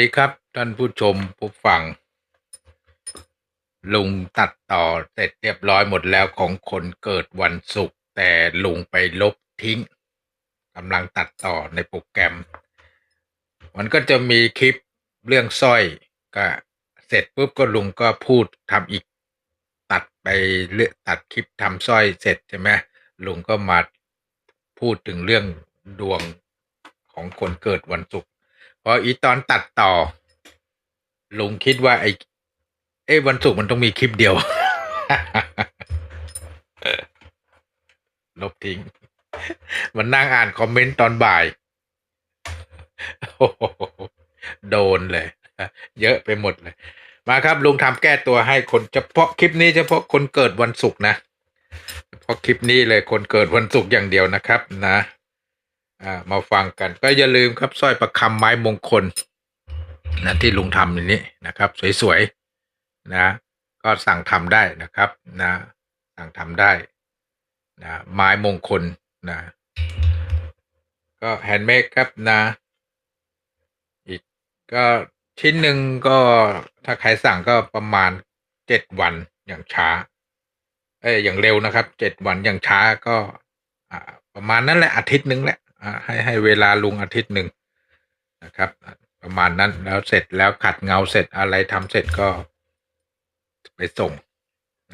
สวัสดีครับท่านผู้ชมผู้ฟัง ลุงตัดต่อเสร็จเรียบร้อยหมดแล้วของคนเกิดวันศุกร์แต่ลุงไปลบทิ้งกำลังตัดต่อในโปรแกรม มันก็จะมีคลิปเรื่องสร้อยก็เสร็จปุ๊บก็ลุงก็พูดทำอีกตัดไปเลือกตัดคลิปทำสร้อยเสร็จใช่ไหมลุงก็มาพูดถึงเรื่องดวงของคนเกิดวันศุกร์ ออีตอนตัดต่อ ลุงคิดว่าไอ้เอ้วันศุกร์มันต้องมีคลิปเดียว ลบทิ้ง มันนั่งอ่านคอมเมนต์ตอนบ่ายโโโดนเลย เยอะไปหมดเลย มาครับ ลุงทำแก้ตัวให้คนเฉพาะคลิปนี้เฉพาะคนเกิดวันศุกร์นะเฉพาะคลิปนี้เลยคนเกิดวันศุกร์อย่างเดียวนะครับ นะ อ่ามาฟังกันก็อย่าลืมครับสร้อยประคำไม้มงคลนะที่ลุงทำอย่างนี้นะครับ สวยๆนะก็สั่งทำได้นะครับนะสั่งทำได้นะไม้มงคลนะก็แฮนด์เมดครับนะอีกก็ชิ้นหนึ่งก็ถ้าใครสั่งก็ประมาณเจ็ดวันอย่างช้า เอ้ยอย่างเร็วนะครับเจ็ดวันอย่างช้าก็อ่าประมาณนั้นแหละอาทิตย์หนึ่งแหละ ให้ให้เวลาลุงอาทิตย์หนึ่งนะครับ ประมาณนั้นแล้วเสร็จแล้วขัดเงาเสร็จอะไรทำเสร็จก็ไปส่ง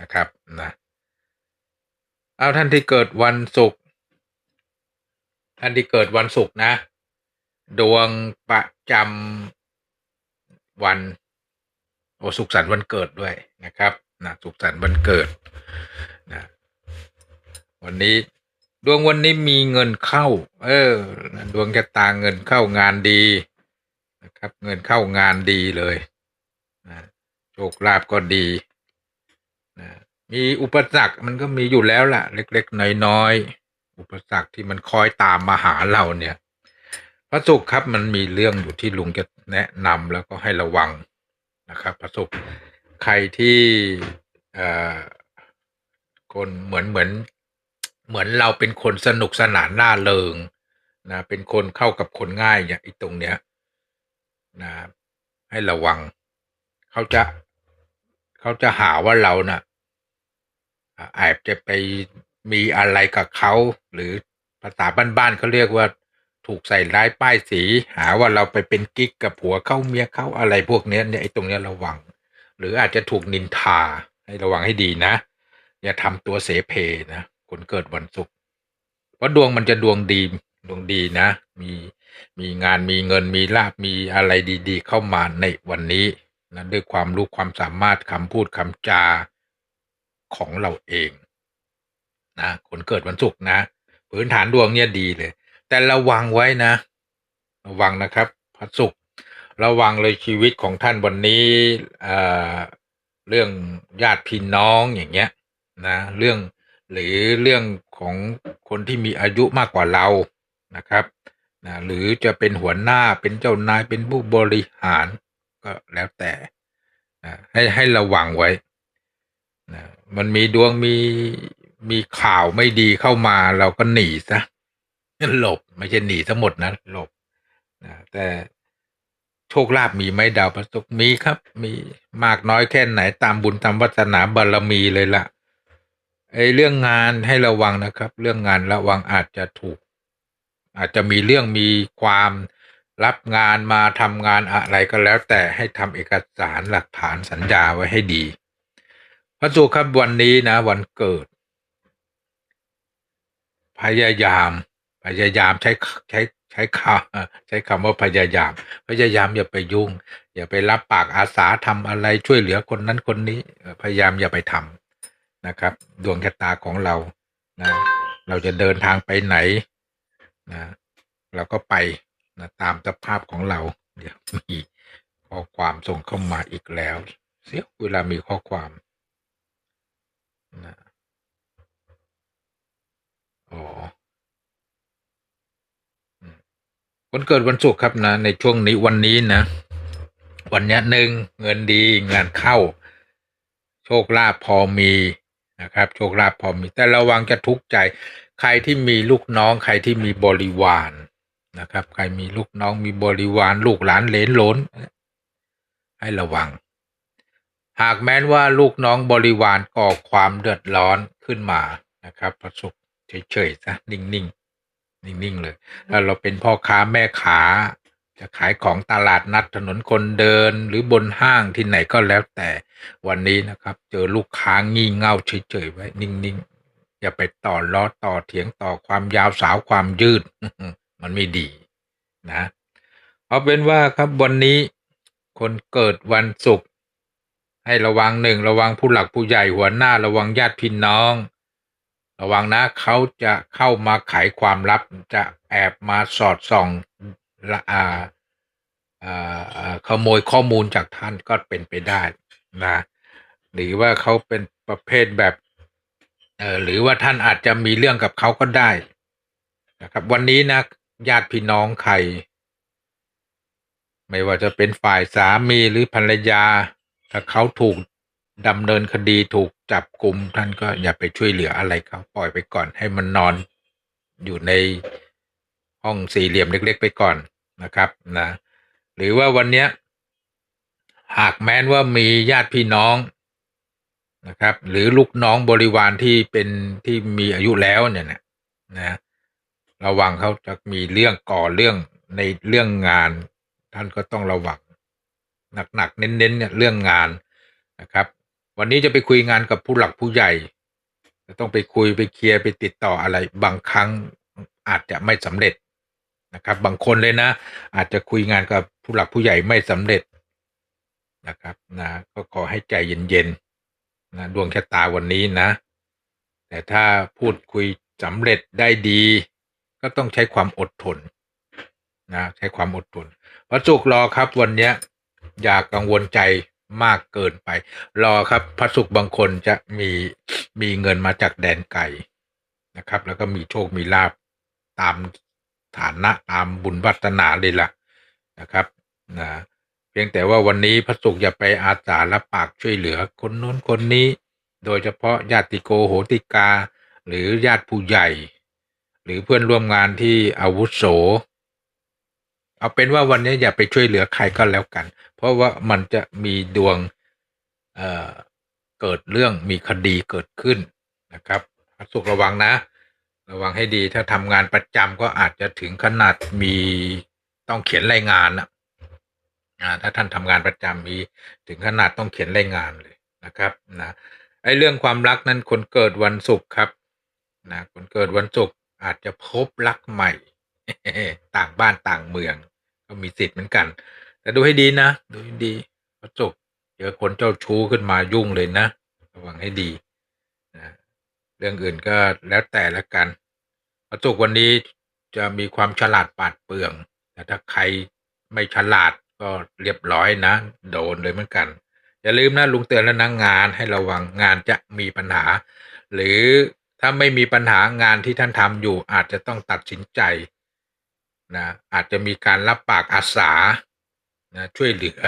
นะครับนะเอาท่านที่เกิดวันศุกร์ท่านที่เกิดวันศุกร์นะ ดวงประจำวันโอสุขสันต์วันเกิดด้วยนะครับนะสุขสันต์วันเกิดนะวันนี้ ดวงวันนี้มีเงินเข้า เออ ดวงชะตาเงินเข้างานดีนะครับ เงินเข้างานดีเลยนะโชคลาภก็ดีนะมีอุปสรรคมันก็มีอยู่แล้วล่ะ เล็กๆน้อยๆอุปสรรคที่มันคอยตามมาหาเราเนี่ย พระศุกร์ครับมันมีเรื่องอยู่ที่ลุงจะแนะนำแล้วก็ให้ระวังนะครับ พระศุกร์ใครที่เอ่อคนเหมือนเหมือน เหมือนเราเป็นคนสนุกสนานน่าเริงนะเป็นคนเข้ากับคนง่ายอย่างไอ้ตรงเนี้ยนะให้ระวังเขาจะเขาจะหาว่าเราน่ะอ่าแอบจะไปมีอะไรกับเขาหรือภาษาบ้านๆเขาเรียกว่าถูกใส่ร้ายป้ายสี หาว่าเราไปเป็นกิ๊กกับผัวเข้าเมียเข้าอะไรพวกเนี้ยเนี่ยไอ้ตรงเนี้ยระวัง หรืออาจจะถูกนินทาให้ระวังให้ดีนะ อย่าทำตัวเสเพนะ คนเกิดวันศุกร์เพราะดวงมันจะดวงดีดวงดีนะ มีมีงานมีเงินมีลาบมีอะไรดีๆ เข้ามาในวันนี้นะด้วยความรู้ความสามารถคำพูดคำจาของเราเองนะคนเกิดวันศุกร์นะพื้นฐานดวงเนี่ยดีเลย แต่ระวังไว้นะ ระวังนะครับพระศุกร์ระวังเลยชีวิตของท่านวันนี้เอ่อเรื่องญาติพี่น้องอย่างเงี้ยนะเรื่อง หรือเรื่องของคนที่มีอายุมากกว่าเรานะครับนะหรือจะเป็นหัวหน้าเป็นเจ้านายเป็นผู้บริหารก็แล้วแต่นะให้ให้ระวังไว้นะมันมีดวงมีมีข่าวไม่ดีเข้ามาเราก็หนีซะหลบไม่ใช่หนีทั้งหมดนะหลบนะแต่โชคลาภมีไหมดาวพระศุกร์มีครับ มีมากน้อยแค่ไหนตามบุญตามวัฒนาบารมีเลยละ ไอ้เรื่องงานให้ระวังนะครับ เรื่องงานระวังอาจจะถูก อาจจะมีเรื่องมีความรับงานมาทำงานอะไรก็แล้ว แต่ให้ทำเอกสารหลักฐานสัญญาไว้ให้ดี พระศุครับวันนี้นะ วันเกิด พยายาม พยายามใช้ใช้ใช้คำใช้คำว่าพยายาม พยายามอย่าไปยุ่ง อย่าไปรับปากอาสาทำอะไรช่วยเหลือคนนั้นคนนี้ พยายามอย่าไปทำ นะครับ ดวงชะตาของเรานะเราจะเดินทางไปไหนนะเราก็ไปนะตามสภาพของเราเดี๋ยวมีข้อความส่งเข้ามาอีกแล้ว เสียเวลามีข้อความนะอ๋อวันเกิดวันศุกร์ครับนะ ในช่วงนี้วันนี้นะ วันนี้หนึ่งเงินดีงานเข้า โชคลาภพอมี นะครับโชคลาภพอมี แต่ระวังจะทุกข์ใจ ใครที่มีลูกน้อง ใครที่มีบริวารนะครับ ใครมีลูกน้องมีบริวารลูกหลานเลนโหลนให้ระวัง หากแม้นว่าลูกน้องบริวารก่อความเดือดร้อนขึ้นมานะครับพระสุขเฉยๆซะนิ่งๆนิ่งๆเลยถ้าเราเป็นพ่อค้าแม่ขา จะขายของตลาดนัดถนนคนเดินหรือบนห้างที่ไหนก็แล้วแต่วันนี้นะครับ เจอลูกค้างี่เง่าเฉยๆไว้ นิ่งๆ อย่าไปต่อล้อต่อเถียงต่อความยาวสาวความยืด มันไม่ดีนะเอาเป็นว่าครับวันนี้คนเกิดวันศุกร์ให้ระวังหนึ่งระวังผู้หลักผู้ใหญ่หัวหน้าระวังญาติพี่น้อง ระวังนะเขาจะเข้ามาไขความลับจะแอบมาสอดส่อง อาอ่าอ่าขโมยข้อมูลจากท่านก็เป็นไปได้นะ หรือว่าเขาเป็นประเภทแบบเออหรือว่าท่านอาจจะมีเรื่องกับเขาก็ได้นะครับ วันนี้นะญาติพี่น้องใคร ไม่ว่าจะเป็นฝ่ายสามีหรือภรรยา ถ้าเขาถูกดำเนินคดีถูกจับกลุ่มท่านก็อย่าไปช่วยเหลืออะไรเขาปล่อยไปก่อนให้มันนอนอยู่ในห้องสี่เหลี่ยมเล็ก ๆ ไปก่อน นะครับนะหรือว่าวันเนี้ยหากแม้นว่ามีญาติพี่น้องนะครับ หรือลูกน้องบริวารที่เป็นที่มีอายุแล้วเนี่ยนะนะระวังเขาจะมีเรื่องก่อเรื่องในเรื่องงาน ท่านก็ต้องระวังหนักๆเน้นๆเนี่ยเรื่องงานนะครับ วันนี้จะไปคุยงานกับผู้หลักผู้ใหญ่จะต้องไปคุยไปเคลียร์ไปติดต่ออะไรบางครั้งอาจจะไม่สำเร็จ นะครับบางคนเลยนะ อาจจะคุยงานกับผู้หลักผู้ใหญ่ไม่สำเร็จนะครับนะก็ขอให้ใจเย็นๆนะดวงชะตาวันนี้นะ แต่ถ้าพูดคุยสำเร็จได้ดี ก็ต้องใช้ความอดทนนะใช้ความอดทนพระจุกรอครับวันเนี้ยอย่ากังวลใจมากเกินไป รอครับพระสุขบางคนจะมีมีเงินมาจากแดนไกลนะครับ แล้วก็มีโชคมีลาบตาม ฐานะตามบุญวัฒนาเลยล่ะนะครับนะเพียงแต่ว่าวันนี้พระสุขอย่าไปอาสาละปากช่วยเหลือคนโน้นคนนี้ โดยเฉพาะญาติโกโหติกา หรือญาติผู้ใหญ่ หรือเพื่อนร่วมงานที่อาวุโส เอาเป็นว่าวันนี้อย่าไปช่วยเหลือใครก็แล้วกัน เพราะว่ามันจะมีดวงเอ่อเกิดเรื่องมีคดีเกิดขึ้นนะครับสุขระวังนะ ระวังให้ดีถ้าทำงานประจำก็อาจจะถึงขนาดมีต้องเขียนรายงานนะถ้าท่านทำงานประจำมีถึงขนาดต้องเขียนรายงานเลยนะครับนะไอ้เรื่องความรักนั้นคนเกิดวันศุกร์ครับนะคนเกิดวันศุกร์อาจจะพบรักใหม่ ต่างบ้านต่างเมือง ก็มีสิทธิ์เหมือนกัน แต่ดูให้ดีนะ ดูให้ดีวันศุกร์เจอคนเจ้าชู้ขึ้นมายุ่งเลยนะ ระวังให้ดีนะเรื่องอื่นก็แล้วแต่ละกัน วันศุกวันนี้จะมีความฉลาดปาดเปรื่องแต่ถ้าใครไม่ฉลาดก็เรียบร้อยนะ โดนเลยเหมือนกัน อย่าลืมนะลุงเตือนแล้วนะงานให้ระวังงานจะมีปัญหา หรือถ้าไม่มีปัญหางานที่ท่านทำอยู่อาจจะต้องตัดสินใจนะอาจจะมีการรับปากอาสานะช่วยเหลือ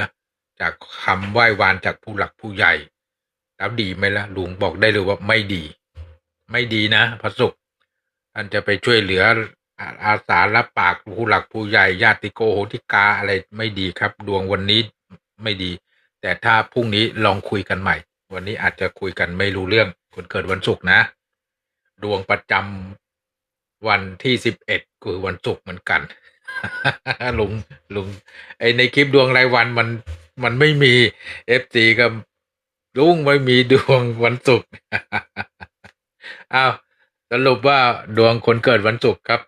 จากคำไหว้วานจากผู้หลักผู้ใหญ่ แล้วดีไหมล่ะลุงบอกได้เลยว่าไม่ดี ไม่ดีนะพระสุข ท่านจะไปช่วยเหลืออาสารับปากผู้หลักผู้ใหญ่ญาติโกโหติกาอะไรไม่ดีครับ ดวงวันนี้ไม่ดี แต่ถ้าพรุ่งนี้ลองคุยกันใหม่ วันนี้อาจจะคุยกันไม่รู้เรื่องคนเกิดวันศุกร์นะ ดวงประจำวันที่สิบเอ็ดคือวันศุกร์เหมือนกันลุงลุงไอในคลิปดวงรายวันมันมันไม่มีเอฟซีกับลุงไม่มีดวงวันศุกร์อ้าว สรุปว่าดวงคนเกิดวันศุกร์ครับ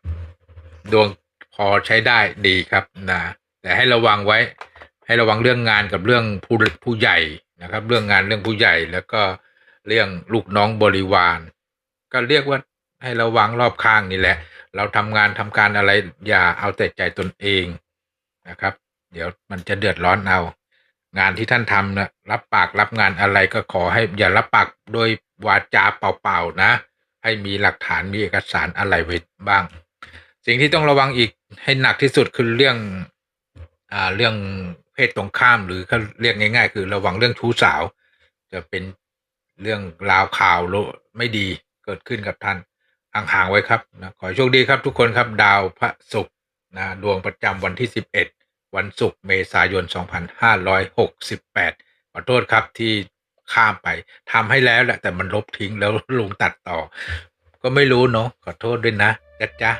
ดวงพอใช้ได้ดีครับนะแต่ให้ระวังไว้ ให้ระวังเรื่องงานกับเรื่องผู้ผู้ใหญ่นะครับ เรื่องงานเรื่องผู้ใหญ่แล้วก็เรื่องลูกน้องบริวาร ก็เรียกว่าให้ระวังรอบข้างนี่แหละ เราทำงานทำการอะไรอย่าเอาแต่ใจตนเองนะครับ เดี๋ยวมันจะเดือดร้อนเอา งานที่ท่านทำนะรับปากรับงานอะไรก็ขอให้อย่ารับปากโดยวาจาเปล่าๆนะ ให้มีหลักฐานมีเอกสารอะไรไว้บ้าง สิ่งที่ต้องระวังอีกให้หนักที่สุดคือเรื่องอ่าเรื่องเพศตรงข้ามหรือเขาเรียกง่าย ๆ คือระวังเรื่องชู้สาว จะเป็นเรื่องราวข่าวโลไม่ดีเกิดขึ้นกับท่านห่างๆไว้ครับนะขอโชคดีครับทุกคนครับดาวพระศุกร์นะดวงประจำวันที่ 11 วันศุกร์เมษายน 2568 ขอโทษครับที่ ข้ามไปทำให้แล้วแหละแต่มันลบทิ้งแล้วลุงตัดต่อ ก็ไม่รู้เนาะขอโทษด้วยนะจ๊ะจ๊ะ